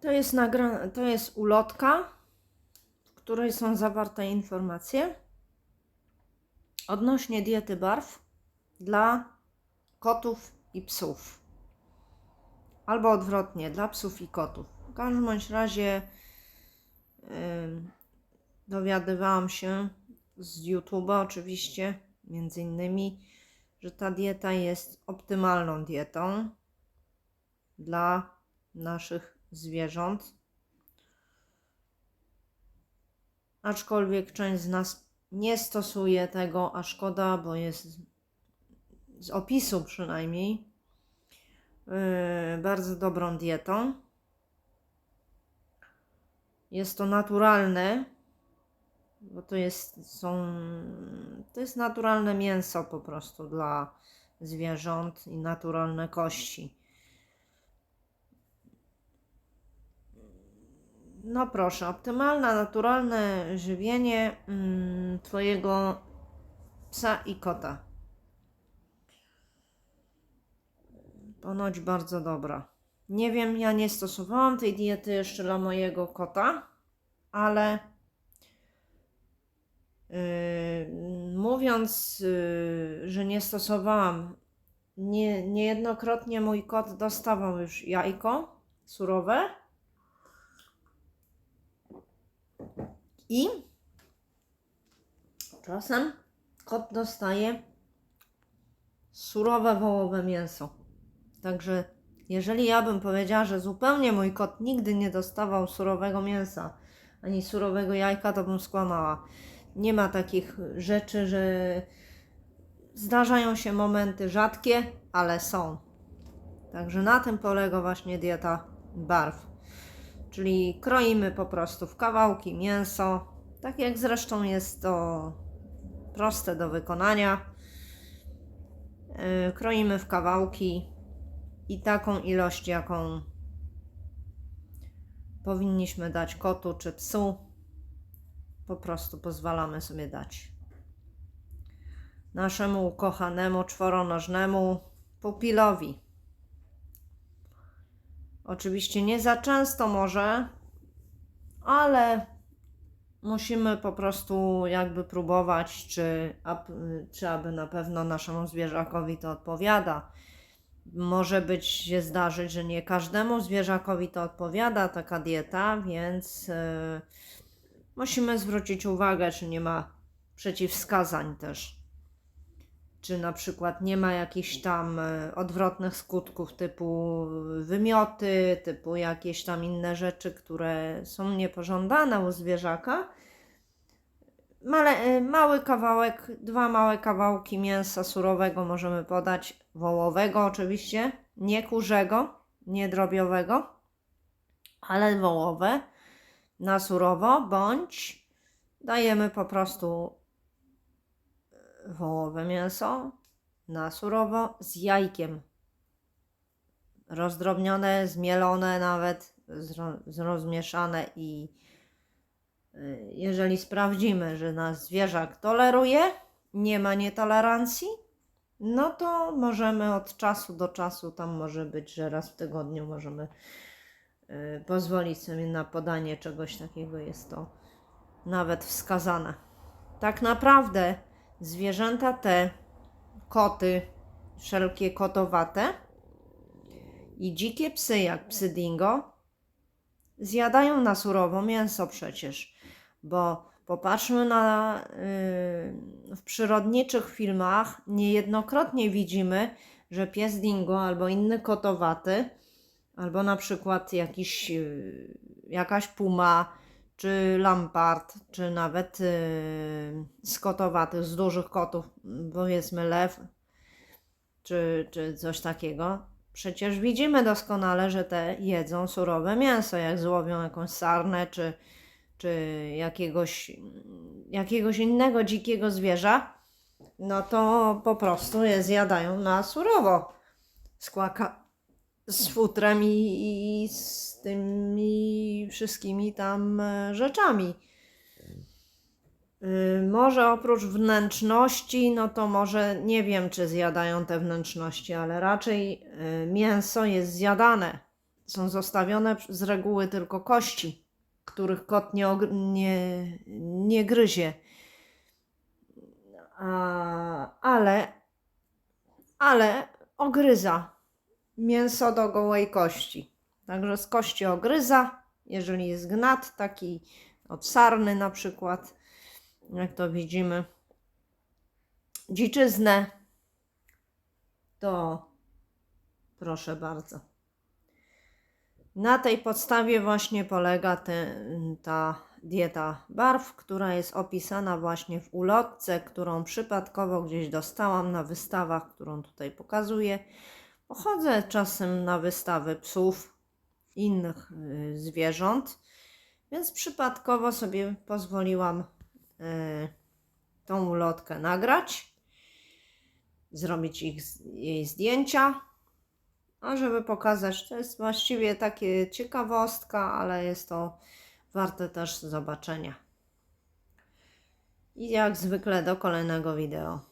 To jest, nagra... to jest ulotka, w której są zawarte informacje odnośnie diety barw dla kotów i psów. Albo odwrotnie, dla psów i kotów. W każdym bądź razie ym, dowiadywałam się z YouTube'a oczywiście, między innymi, że ta dieta jest optymalną dietą dla naszych zwierząt. Aczkolwiek część z nas nie stosuje tego, a szkoda, bo jest z opisu przynajmniej yy, bardzo dobrą dietą. Jest to naturalne, bo to jest, są, to jest naturalne mięso po prostu dla zwierząt i naturalne kości. No proszę, optymalne, naturalne żywienie mm, Twojego psa i kota. Ponoć bardzo dobra. Nie wiem, ja nie stosowałam tej diety jeszcze dla mojego kota, ale yy, mówiąc, yy, że nie stosowałam, nie, niejednokrotnie mój kot dostawał już jajko surowe i czasem kot dostaje surowe wołowe mięso. Także jeżeli ja bym powiedziała, że zupełnie mój kot nigdy nie dostawał surowego mięsa ani surowego jajka, to bym skłamała. Nie ma takich rzeczy, że zdarzają się momenty rzadkie, ale są. Także na tym polega właśnie dieta barw. Czyli kroimy po prostu w kawałki mięso, tak jak zresztą jest to proste do wykonania. Yy, Kroimy w kawałki i taką ilość, jaką powinniśmy dać kotu czy psu, po prostu pozwalamy sobie dać. Naszemu ukochanemu czworonożnemu pupilowi. Oczywiście nie za często może, ale musimy po prostu jakby próbować, czy, czy aby na pewno naszemu zwierzakowi to odpowiada. Może być się zdarzyć, że nie każdemu zwierzakowi to odpowiada taka dieta, więc yy, musimy zwrócić uwagę, czy nie ma przeciwwskazań też. Czy na przykład nie ma jakichś tam e, odwrotnych skutków typu wymioty, typu jakieś tam inne rzeczy, które są niepożądane u zwierzaka. Male, e, mały kawałek, dwa małe kawałki mięsa surowego możemy podać, wołowego oczywiście, nie kurzego, nie drobiowego, ale wołowe na surowo, bądź dajemy po prostu wołowe mięso na surowo z jajkiem. Rozdrobnione, zmielone nawet, zro, zrozmieszane i y, jeżeli sprawdzimy, że nasz zwierzak toleruje, nie ma nietolerancji, no to możemy od czasu do czasu, tam może być, że raz w tygodniu możemy y, pozwolić sobie na podanie czegoś takiego, jest to nawet wskazane. Tak naprawdę zwierzęta te, koty, wszelkie kotowate i dzikie psy, jak psy dingo, zjadają na surowo mięso przecież, bo popatrzmy na yy, w przyrodniczych filmach niejednokrotnie widzimy, że pies dingo albo inny kotowaty, albo na przykład jakiś, yy, jakaś puma, czy lampart, czy nawet z kotowatych, z dużych kotów, powiedzmy lew, czy, czy coś takiego. Przecież widzimy doskonale, że te jedzą surowe mięso, jak złowią jakąś sarnę, czy, czy jakiegoś, jakiegoś innego dzikiego zwierza, no to po prostu je zjadają na surowo. Skłaka z futrem i, z tymi wszystkimi tam e, rzeczami. Y, Może oprócz wnętrzności, no to może nie wiem, czy zjadają te wnętrzności, ale raczej y, mięso jest zjadane są zostawione z reguły tylko kości, których kot nie, nie, nie gryzie. A, ale, ale ogryza mięso do gołej kości. Także z kości ogryza, jeżeli jest gnat, taki od sarny na przykład, jak to widzimy, dziczyznę, to proszę bardzo. Na tej podstawie właśnie polega te, ta dieta barw, która jest opisana właśnie w ulotce, którą przypadkowo gdzieś dostałam na wystawach, którą tutaj pokazuję. Pochodzę czasem na wystawy psów, innych y, zwierząt, więc przypadkowo sobie pozwoliłam y, tą ulotkę nagrać, zrobić ich, jej zdjęcia, a żeby pokazać, to jest właściwie takie ciekawostka, ale jest to warte też zobaczenia. I jak zwykle do kolejnego wideo.